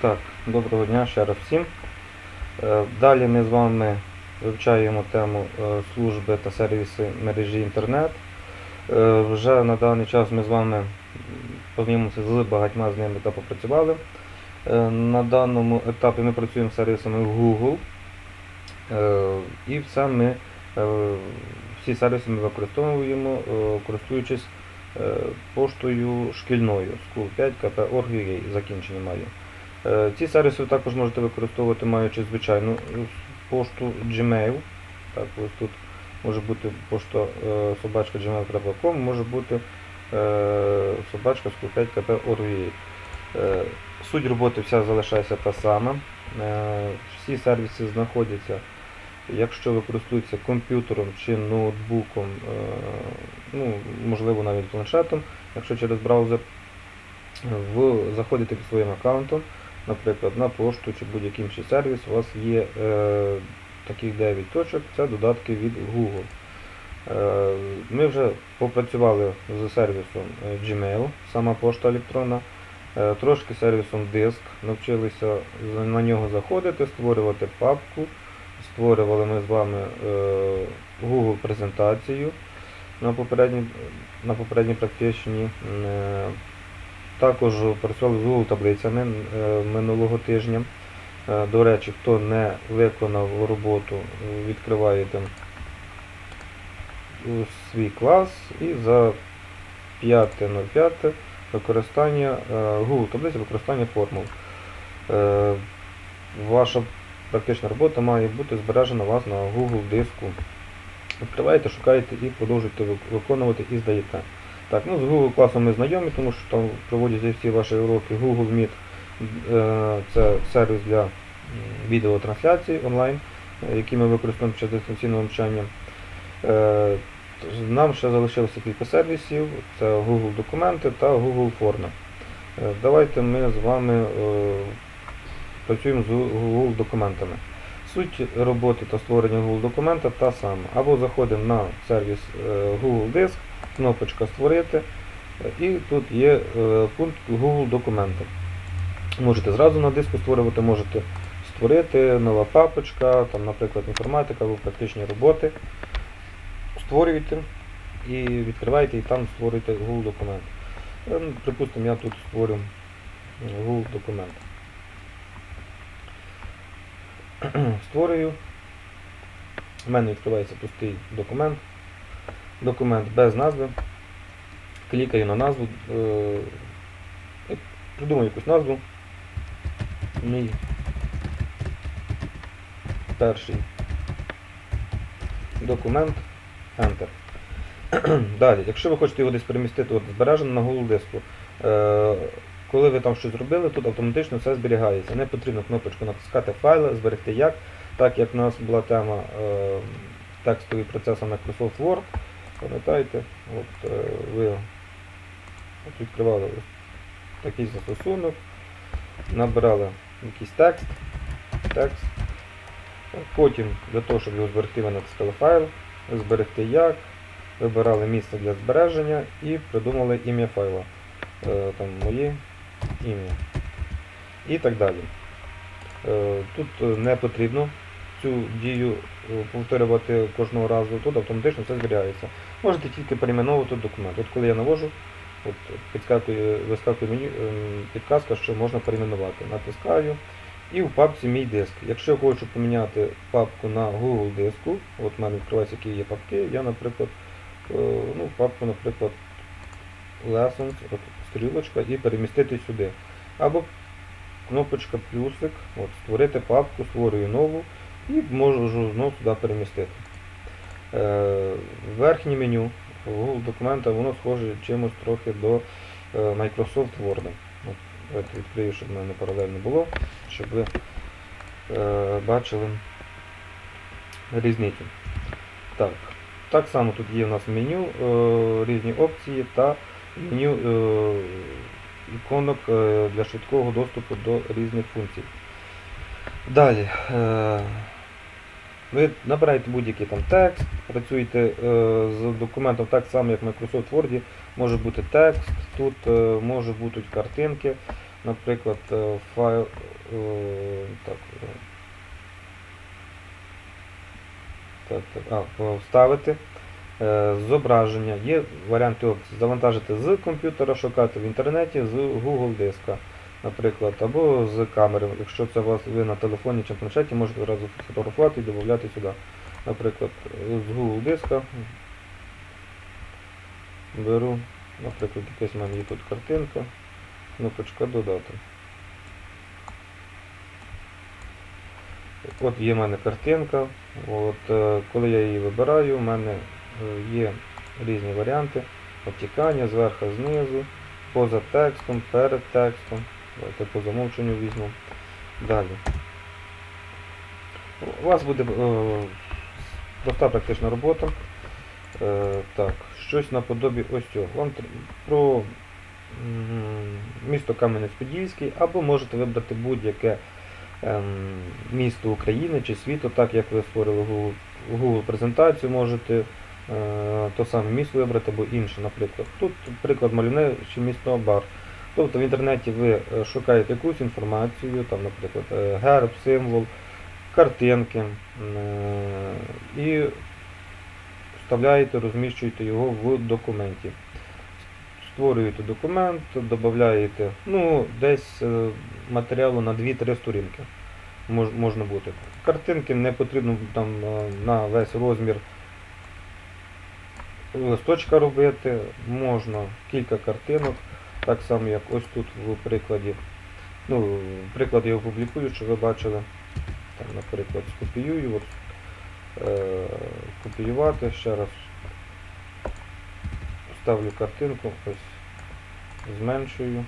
Так, доброго дня ще раз всім. Е, Далі ми з вами вивчаємо тему е, служби та сервіси мережі інтернет. Е, Вже на даний час ми з вами познайомилися з багатьма з ними та попрацювали. На даному етапі ми працюємо з сервісами Google. І все ми, всі сервіси ми використовуємо, користуючись поштою шкільною school5 kp.org.ua закінчення маю. Е, Ці сервіси ви також можете використовувати, маючи звичайну е, пошту Gmail. Так, ось тут може бути пошта е, собачка gmail.com, може бути собачка school5 kp.org.ua. Е, Суть роботи вся залишається та сама. Всі сервіси знаходяться, якщо ви комп'ютером чи ноутбуком, ну, можливо навіть планшетом, якщо через браузер, ви заходите під своїм аккаунтом, наприклад, на пошту чи будь-який інший сервіс, у вас є е, таких 9 точок, це додатки від Google. Е, ми вже попрацювали з сервісом е, Gmail, сама пошта електронна. Е, Трошки сервісом диск, навчилися на нього заходити, створювати папку. Створювали ми з вами е, Google презентацію на попередній, на попередній практичній. Також працювали з Google таблицями е, минулого тижня. Е, До речі, хто не виконав роботу, е, відкриваєте свій клас і за 5.05 використання Google таблиці використання формул. Ваша практична робота має бути збережена у вас на Google диску. Відкриваєте, шукаєте і продовжуєте виконувати і здаєте. Так, ну з Google класом ми знайомі, тому що там проводяться всі ваші уроки. Google Meet е, це сервіс для відеотрансляції онлайн, який ми використовуємо час дистанційного навчання. Е, Нам ще залишилося кілька сервісів, це Google документи та Google форми. Е, Давайте ми з вами працюємо з Google документами. Суть роботи та створення Google документа та сама. Або заходимо на сервіс е, Google Диск, кнопочка Створити, е, і тут є е, пункт Google документи. Можете зразу на диску створювати, можете створити нова папочка, там, наприклад, інформатика або практичні роботи. Створюєте і відкриваєте і там створюєте Google документ. Е, ну, Припустимо, я тут створю Google документ. Створюю. У мене відкривається пустий документ. Документ без назви. Клікаю на назву. е, Придумаю якусь назву. Мій перший документ. Enter. Далі, якщо ви хочете його десь перемістити, от збережено на Google диску. Коли ви там щось зробили, тут автоматично все зберігається. Не потрібно кнопочку натискати файли, зберегти як. Так як у нас була тема е, текстовий процес Microsoft Word, пам'ятаєте, от, е, ви от відкривали такий застосунок, набирали якийсь текст, текст. Потім для того, щоб його зберегти, ви натискали файл, зберегти як, вибирали місце для збереження і придумали ім'я файла. Е, Там моє ім'я. І так далі. Е, Тут е, не потрібно цю дію е, повторювати кожного разу, тут автоматично все зберігається. Можете тільки перейменовувати документ. От коли я навожу, от підскакує, вискакує мені ем, підказка, що можна перейменувати. Натискаю. І в папці мій диск. Якщо я хочу поміняти папку на Google диску, от в мене відкриваються які є папки, я, наприклад, ну, папку, наприклад, Lessons, от стрілочка, і перемістити сюди. Або кнопочка плюсик, от, створити папку, створюю нову і можу знову сюди перемістити. Е, верхнє меню Google документа, воно схоже чимось трохи до е, Microsoft Word. От, відкрию, щоб в мене паралельно було, щоб ви е, бачили різницю. Так. так само тут є у нас меню, е, різні опції та меню е, іконок е, для швидкого доступу до різних функцій. Далі. Е, ви набираєте будь-який там текст, працюєте з документом так само, як в Microsoft Word, може бути текст, тут може бути картинки, наприклад, файл так, так, так, а, вставити зображення. Є варіанти опцій. Завантажити з комп'ютера, шукати в інтернеті, з Google диска, наприклад, або з камери. Якщо це у вас ви на телефоні чи планшеті, можете одразу фотографувати і додати сюди. Наприклад, з Google диска беру, наприклад, якась в мене є тут картинка, кнопочка додати. От є в мене картинка. От, е, коли я її вибираю, в мене е, є різні варіанти. Обтікання зверху, знизу, поза текстом, перед текстом. Давайте по замовченню візьму. Далі. У вас буде е, проста практична робота. Е, так, щось наподобі ось цього. Вам про місто Кам'янець-Подільський, або можете вибрати будь-яке ем, місто України чи світу, так як ви створили Google, Google презентацію, можете е, то саме місто вибрати або інше, наприклад. Тут приклад мальовниче місто Бар. Тобто в інтернеті ви е, шукаєте якусь інформацію, там, наприклад, е, герб, символ, картинки е, і вставляєте, розміщуєте його в документі. Створюєте документ, додаєте ну, десь е, матеріалу на 2-3 сторінки. Мож, можна бути. Картинки не потрібно там е, на весь розмір листочка робити, можна кілька картинок, так само як ось тут в прикладі. Ну, приклад я опублікую, щоб ви бачили. Там, наприклад, скопіюю, от, е, копіювати, ще раз ставлю картинку, ось зменшую.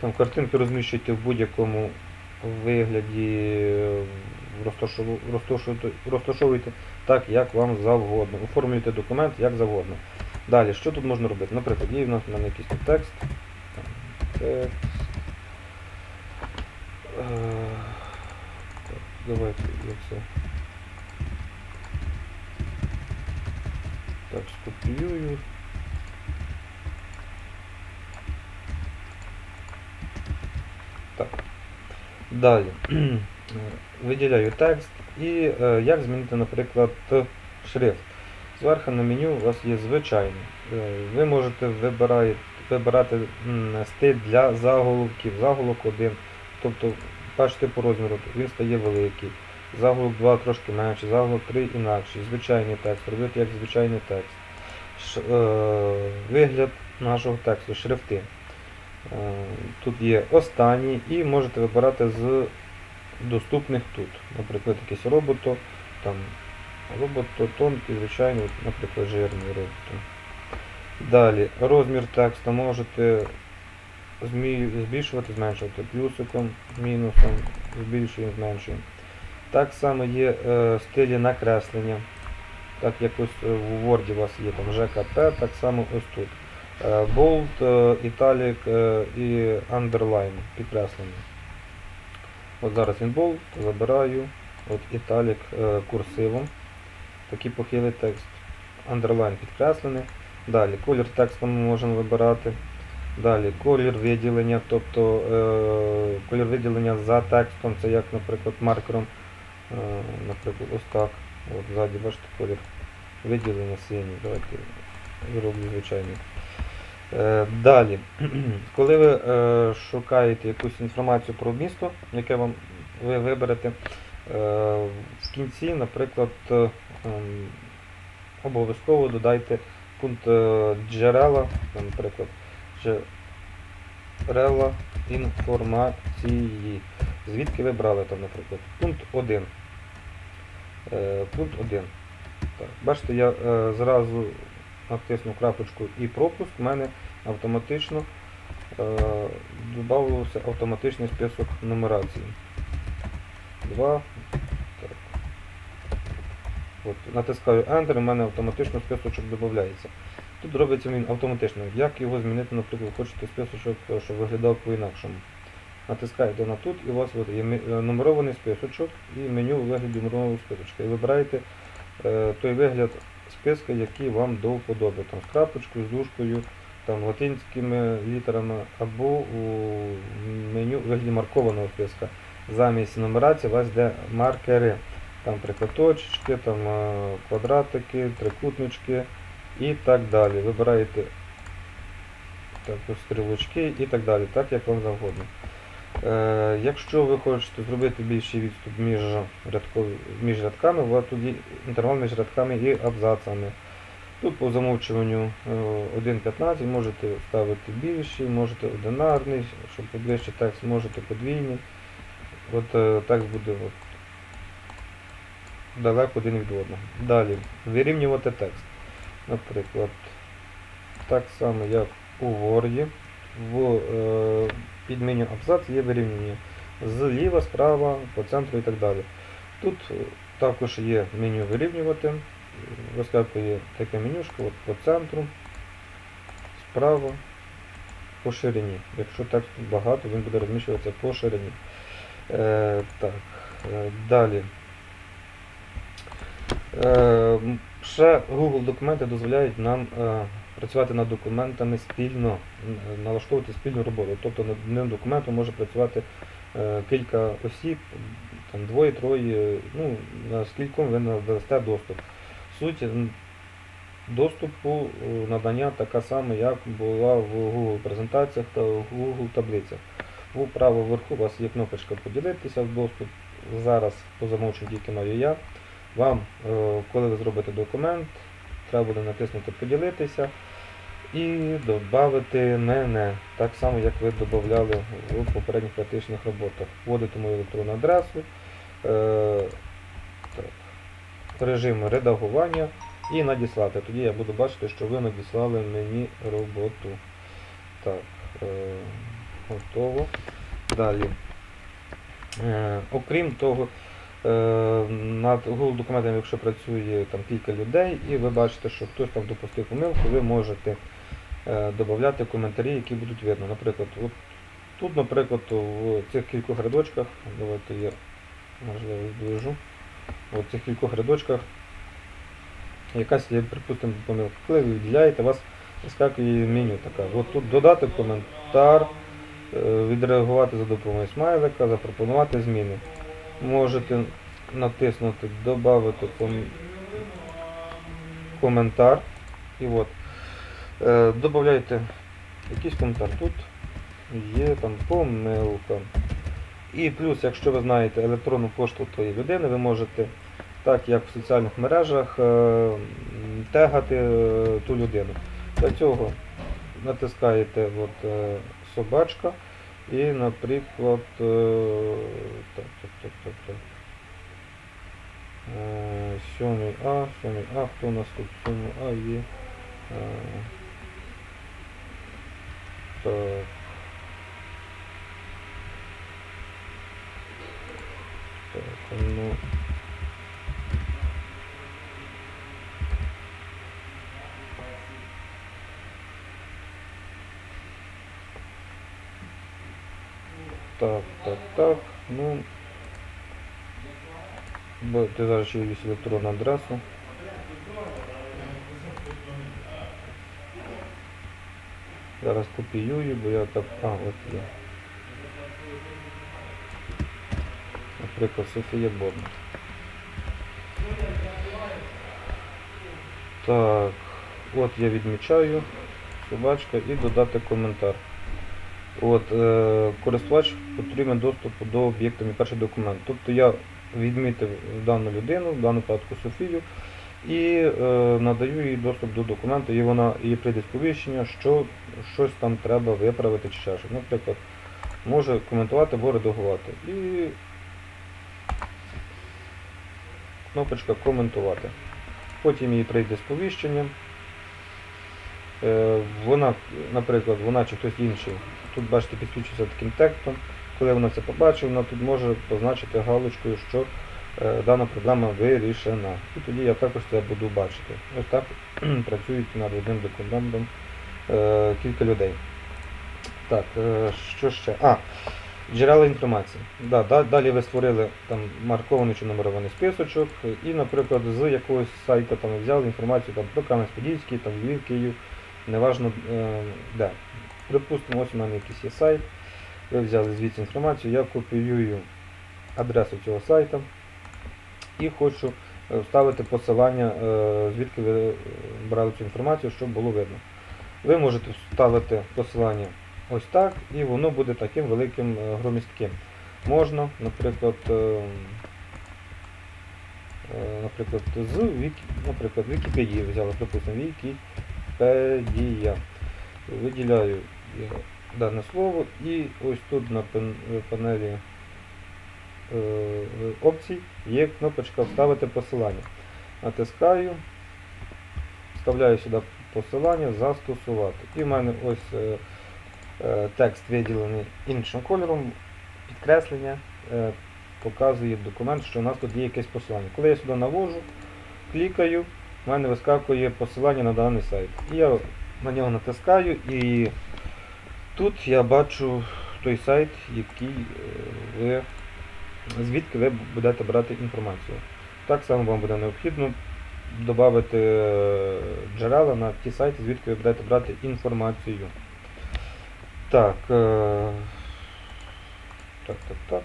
Там картинки розміщуйте в будь-якому вигляді, е, розташовуйте так, як вам завгодно. Оформлюйте документ як завгодно. Далі, що тут можна робити? Наприклад, є в нас в мене якийсь текст. Текст. Е, давайте я це. Так, скопіюю. Так. Далі. Виділяю текст і е, як змінити, наприклад, шрифт. Зверху на меню у вас є звичайний. Е, Ви можете вибирати, вибирати стиль для заголовків. Заголовок 1. Тобто, бачите по розміру, він стає великий. Заголовок 2 трошки менший, заголовок 3 інакший. Звичайний текст, робити як звичайний текст. Ш, е, вигляд нашого тексту, шрифти. Е, Тут є останній і можете вибирати з доступних тут. Наприклад, якийсь робото, там робото тонкий, звичайний, наприклад, жирний робото. Далі, розмір тексту можете збільшувати, зменшувати плюсиком, мінусом, збільшуємо, зменшуємо. Так само є е, стилі накреслення. Так як ось е, в Word у вас є там ЖКП, так само ось тут. Е, Bold, е, Italic е, і Underline підкреслення. От зараз він bold, забираю, от Italic е, курсивом. Такий похилий текст. Underline підкреслений. Далі колір тексту ми можемо вибирати. Далі колір виділення, тобто е, колір виділення за текстом, це як, наприклад, маркером, е, наприклад, ось так. От ззаді бачите колір виділення синій. Давайте зроблю звичайний. Е, Далі, коли ви е, шукаєте якусь інформацію про місто, яке вам ви виберете, е, в кінці, наприклад, ем, обов'язково додайте пункт джерела, наприклад, джерела інформації. Звідки ви брали там, наприклад, пункт 1. Е, пункт 1. Так, бачите, я зразу натиснув крапочку і пропуск, у мене автоматично е, додавався автоматичний список нумерації. Два. Так. От, натискаю Enter, у мене автоматично списочок додається. Тут робиться він автоматично. Як його змінити, наприклад, хочете списочок, е, щоб виглядав по-інакшому. Натискаєте на тут і у вас є е, нумерований списочок і меню у вигляді нумерованого списочка. І вибираєте той вигляд, списки, які вам до вподоби. Там з крапочкою, з дужкою, там латинськими літерами, або у меню вигляді маркованого списка. Замість нумерації у вас йде маркери. Там прикоточки, там е, квадратики, трикутнички і так далі. Вибираєте так, стрілочки і так далі, так як вам завгодно. Е, якщо ви хочете зробити більший відступ між, рядкові, між рядками, у вас тоді інтервал між рядками і абзацами. Тут по замовчуванню е, 1.15 можете ставити більший, можете одинарний, щоб поближче текст, можете подвійний. От е, текст буде от, далеко один від одного. Далі, вирівнювати текст. Наприклад, так само, як у Word, в е, під меню абзац є вирівняння зліва, справа, по центру і так далі. Тут е, також є меню вирівнювати. Вискакує таке менюшко от по центру, справа, по ширині. Якщо тексту багато, він буде розміщуватися по ширині. Е, так, е, далі. Е, ще Google документи дозволяють нам е, працювати над документами спільно, налаштовувати спільну роботу. Тобто над одним документом може працювати е, кілька осіб, там двоє-троє, ну, скільком ви надасте доступ. Суть доступу е, надання така сама, як була в Google презентаціях та в Google таблицях. У правому верху у вас є кнопочка поділитися в доступ. Зараз по замовченню тільки маю я. Вам, е, коли ви зробите документ, треба буде натиснути поділитися і додати мене, так само, як ви додавали в попередніх практичних роботах. Вводите мою електронну адресу, е, так, режим редагування і надіслати. Тоді я буду бачити, що ви надіслали мені роботу. Так, е, готово. Далі. Е, окрім того, над Google документами, якщо працює там кілька людей, і ви бачите, що хтось там допустив помилку, ви можете е, додати коментарі, які будуть видно. Наприклад, от тут, наприклад, в цих кількох рядочках, давайте я можливо здвижу, в цих кількох рядочках якась є, припустимо, помилка. Коли ви відділяєте, у вас вискакує меню така. От тут додати коментар, е, відреагувати за допомогою смайлика, запропонувати зміни. Можете натиснути ком... коментар. І от. Е, Додаєте якийсь коментар. Тут є там помилка. І плюс, якщо ви знаєте електронну пошту тої людини, ви можете, так як в соціальних мережах, е, тегати е, ту людину. Для цього натискаєте от, е, собачка і, наприклад, е, так, так, так, так, так. Е, 7А, 7А, хто у нас тут 7А є? Е, Так. Так, ну. Так, так, так, ну. Ти зараз ще якусь електронну адресу. Зараз копіюю, бо я так. А, от є. Наприклад, Софія Бодна. Так, от я відмічаю собачка і додати коментар. От, е, користувач потрібен доступ до об'єкта мій перший документ. Тобто я відмітив дану людину, в даному випадку Софію, і е, надаю їй доступ до документу, і вона їй прийде сповіщення, що щось там треба виправити чи ще щось. Наприклад, може коментувати або редагувати. І кнопочка коментувати. Потім їй прийде сповіщення. Е, Вона, наприклад, вона чи хтось інший, тут бачите, підключиться таким текстом. Коли вона це побачить, вона тут може позначити галочкою, що е, дана проблема вирішена. І тоді я також це буду бачити. Ось так працюють над одним документом е, кілька людей. Так, е, що ще? А, Джерела інформації. Да, да, далі ви створили там маркований чи нумерований списочок, і, наприклад, з якогось сайту там взяли інформацію там, про Кам'янець-Подільський, там Львів, Київ, неважно де. Припустимо, ось у мене якийсь є сайт. Ви взяли звідси інформацію, я копіюю адресу цього сайту і хочу е, вставити посилання, е, звідки ви е, брали цю інформацію, щоб було видно. Ви можете вставити посилання ось так, і воно буде таким великим громістким. Можна, наприклад, наприклад, з Вікі, наприклад, Вікіпедії взяли, припустимо, Вікіпедія. Виділяю дане слово і ось тут на панелі е, опцій є кнопочка Вставити посилання. Натискаю, вставляю сюди посилання, застосувати. І в мене ось е, е, текст виділений іншим кольором, підкреслення е, показує документ, що у нас тут є якесь посилання. Коли я сюди навожу, клікаю, в мене вискакує посилання на даний сайт. І я на нього натискаю і тут я бачу той сайт, який е, ви, звідки ви будете брати інформацію. Так само вам буде необхідно додати е, джерела на ті сайти, звідки ви будете брати інформацію. Так. е, Так, так, так.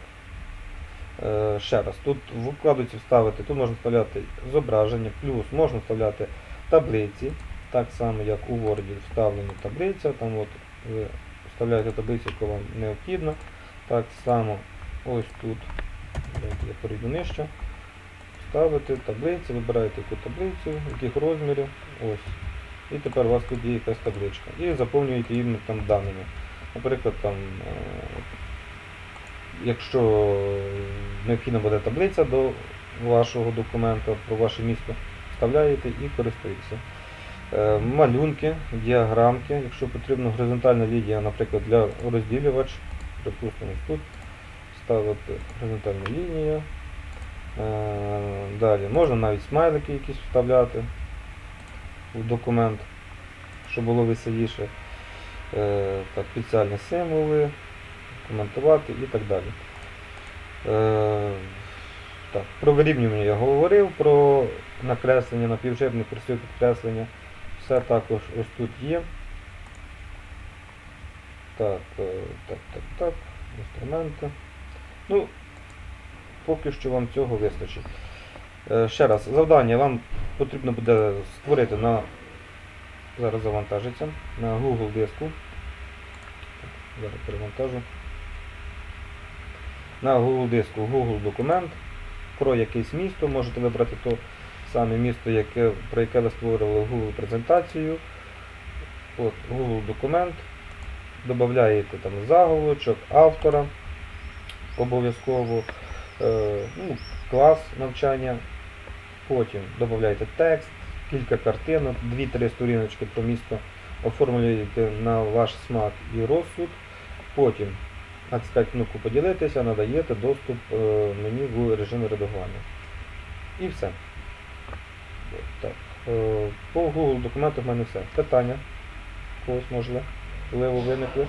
Ще раз, тут в вкладці вставити, тут можна вставляти зображення, плюс можна вставляти таблиці, так само як у Word вставлені таблиця, там от ви вставляєте таблицю, яку вам необхідно. Так само ось тут, я перейду нижче, ставите таблицю, вибираєте яку таблицю, яких розмірів, ось. І тепер у вас тут є якась табличка. І заповнюєте їм там даними. Наприклад, там, е, якщо необхідна буде таблиця до вашого документа про ваше місто, вставляєте і користуєтеся. Е, Малюнки, діаграмки, якщо потрібно горизонтальна лінія, наприклад, для розділювач, припустимо, тут ставити горизонтальну лінію. Е, Далі можна навіть смайлики якісь вставляти в документ, щоб було веселіше. Е, Так, спеціальні символи, коментувати і так далі. Так, про вирівнювання я говорив, про накреслення, напівжирні красиві підкреслення. Все також ось тут є. Так, е, так, так, так, інструменти. Ну, поки що вам цього вистачить. Е, Ще раз, завдання вам потрібно буде створити на зараз завантажиться на Google диску. Зараз перевантажу. На Google диску Google документ про якесь місто. Можете вибрати то саме місто, яке, про яке ви створювали Google презентацію. От, Google документ. Додаєте там заголовочок, автора обов'язково, е, ну, клас навчання. Потім додаєте текст, кілька картинок, 2-3 сторіночки про місто оформлюєте на ваш смак і розсуд. Потім натискаєте кнопку поділитися, надаєте доступ е, мені в режимі редагування. І все. Так. Е, По Google документах в мене все. Питання когось можливо виникли.